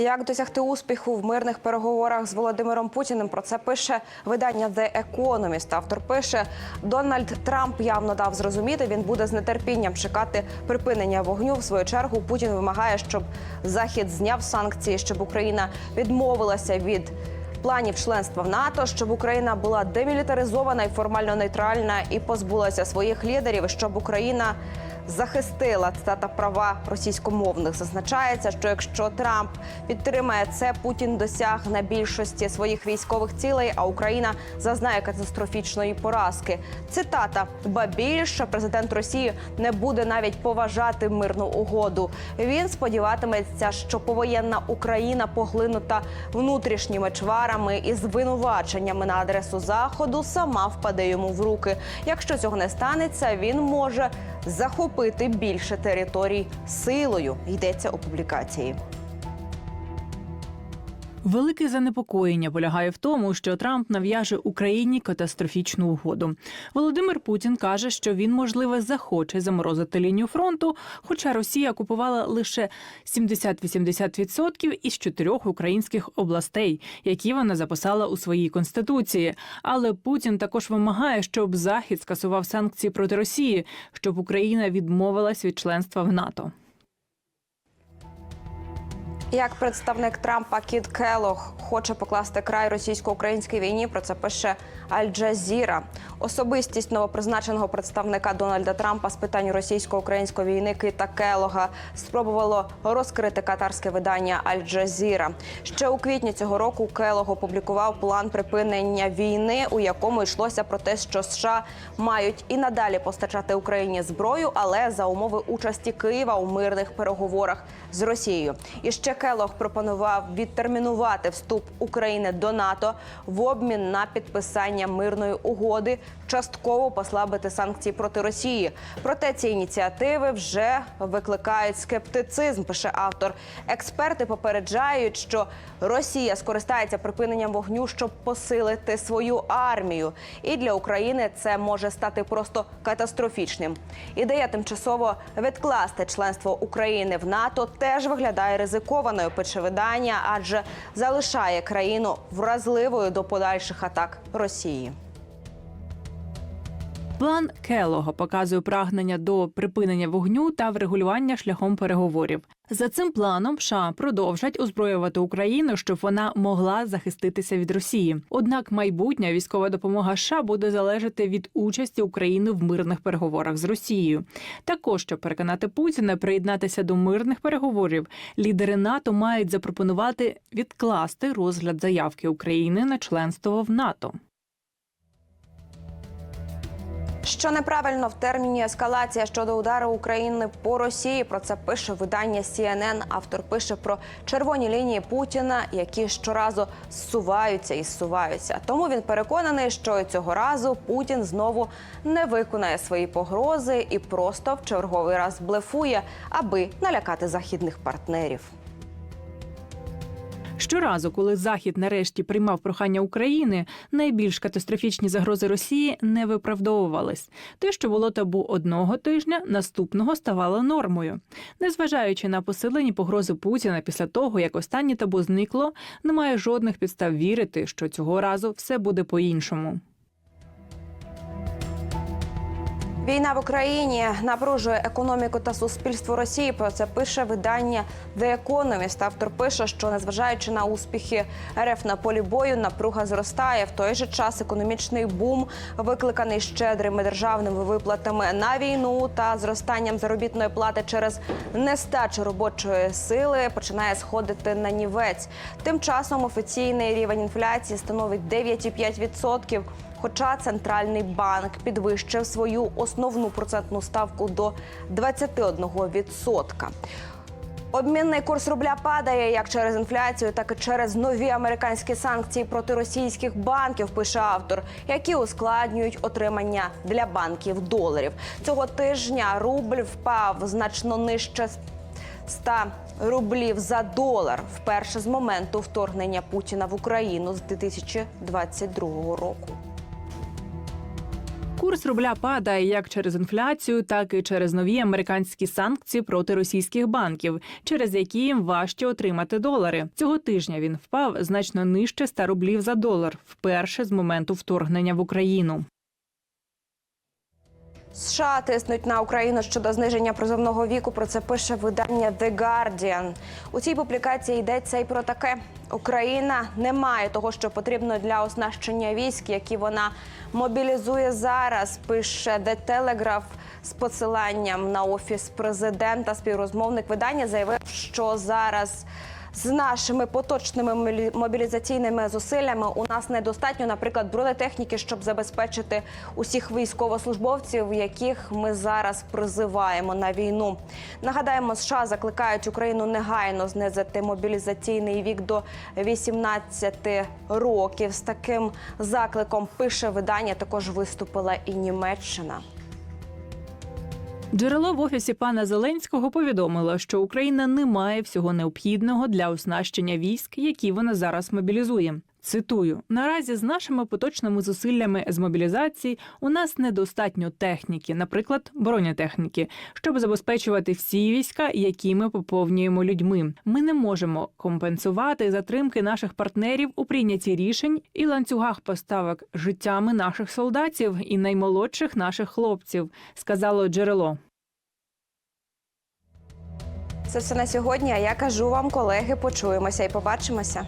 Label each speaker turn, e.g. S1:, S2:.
S1: Як досягти успіху в мирних переговорах з Володимиром Путіним? Про це пише видання The Economist. Автор пише: Дональд Трамп явно дав зрозуміти, він буде з нетерпінням чекати припинення вогню. В свою чергу Путін вимагає, щоб Захід зняв санкції, щоб Україна відмовилася від. Планів членства в НАТО, щоб Україна була демілітаризована і формально нейтральна і позбулася своїх лідерів, щоб Україна захистила цитата права російськомовних. Зазначається, що якщо Трамп підтримає це, Путін досягне більшості своїх військових цілей, а Україна зазнає катастрофічної поразки. Цитата: ба більше президент Росії не буде навіть поважати мирну угоду. Він сподіватиметься, що повоєнна Україна поглинута внутрішніми чварами і звинуваченнями на адресу заходу сама впаде йому в руки. Якщо цього не станеться, він може захопити більше територій силою. Йдеться у публікації.
S2: Велике занепокоєння полягає в тому, що Трамп нав'яже Україні катастрофічну угоду. Володимир Путін каже, що він, можливо, захоче заморозити лінію фронту, хоча Росія окупувала лише 70-80% із чотирьох українських областей, які вона записала у своїй конституції. Але Путін також вимагає, щоб Захід скасував санкції проти Росії, щоб Україна відмовилась від членства в НАТО.
S1: Як представник Трампа Кіт Келох хоче покласти край російсько-українській війні, про це пише Аль-Джазіра. Особистість новопризначеного представника Дональда Трампа з питань російсько-української війни Кита Келога спробувало розкрити катарське видання Аль-Джазіра. Ще у квітні цього року Келог опублікував план припинення війни, у якому йшлося про те, що США мають і надалі постачати Україні зброю, але за умови участі Києва у мирних переговорах з Росією. І ще Келог пропонував відтермінувати вступ України до НАТО в обмін на підписання мирної угоди, частково послабити санкції проти Росії. Проте ці ініціативи вже викликають скептицизм. Пише автор. Експерти попереджають, що Росія скористається припиненням вогню, щоб посилити свою армію. І для України це може стати просто катастрофічним. Ідея тимчасово відкласти членство України в НАТО теж виглядає ризикованою. Пише видання, адже залишає країну вразливою до подальших атак Росії.
S2: План Келога показує прагнення до припинення вогню та врегулювання шляхом переговорів. За цим планом США продовжать озброювати Україну, щоб вона могла захиститися від Росії. Однак майбутня військова допомога США буде залежати від участі України в мирних переговорах з Росією. Також щоб переконати Путіна приєднатися до мирних переговорів, лідери НАТО мають запропонувати відкласти розгляд заявки України на членство в НАТО.
S1: Що неправильно в терміні ескалація щодо удару України по Росії. Про це пише видання CNN. Автор пише про червоні лінії Путіна, які щоразу зсуваються і зсуваються. Тому він переконаний, що цього разу Путін знову не виконає свої погрози і просто в черговий раз блефує, аби налякати західних партнерів.
S2: Щоразу, коли Захід нарешті приймав прохання України, найбільш катастрофічні загрози Росії не виправдовувались. Те, що було табу одного тижня, наступного ставало нормою. Незважаючи на посилені погрози Путіна після того, як останнє табу зникло, немає жодних підстав вірити, що цього разу все буде по-іншому.
S1: Війна в Україні напружує економіку та суспільство Росії. Про це пише видання The Economist. Автор пише, що незважаючи на успіхи РФ на полі бою, напруга зростає. В той же час економічний бум, викликаний щедрими державними виплатами на війну та зростанням заробітної плати через нестачу робочої сили, починає сходити на нівець. Тим часом офіційний рівень інфляції становить 9,5%. Хоча центральний банк підвищив свою основну процентну ставку до 21%. Обмінний курс рубля падає як через інфляцію, так і через нові американські санкції проти російських банків. Пише автор, які ускладнюють отримання для банків доларів. Цього тижня рубль впав значно нижче 100 рублів за долар вперше з моменту вторгнення Путіна в Україну з 2022 року.
S2: Курс рубля падає як через інфляцію, так і через нові американські санкції проти російських банків, через які їм важче отримати долари. Цього тижня він впав значно нижче 100 рублів за долар, вперше з моменту вторгнення в Україну.
S1: США тиснуть на Україну щодо зниження призовного віку. Про це пише видання The Guardian. У цій публікації йдеться і про таке: Україна не має того, що потрібно для оснащення військ, які вона мобілізує зараз. Пише The Telegraph з посиланням на офіс президента. Співрозмовник видання заявив, що зараз. З нашими поточними мобілі- мобілізаційними зусиллями у нас недостатньо, наприклад, бронетехніки, щоб забезпечити усіх військовослужбовців, яких ми зараз призиваємо на війну. Нагадаємо, США закликають Україну негайно знизити мобілізаційний вік до 18 років. З таким закликом пише видання. Також виступила і Німеччина.
S2: Джерело в офісі пана Зеленського повідомило, що Україна не має всього необхідного для оснащення військ, які вона зараз мобілізує. Цитую: наразі з нашими поточними зусиллями з мобілізації у нас недостатньо техніки, наприклад, бронетехніки, щоб забезпечувати всі війська, які ми поповнюємо людьми. Ми не можемо компенсувати затримки наших партнерів у прийнятті рішень і ланцюгах поставок життями наших солдатів і наймолодших наших хлопців, сказало джерело.
S1: Це все на сьогодні. А я кажу вам, колеги, почуємося і побачимося.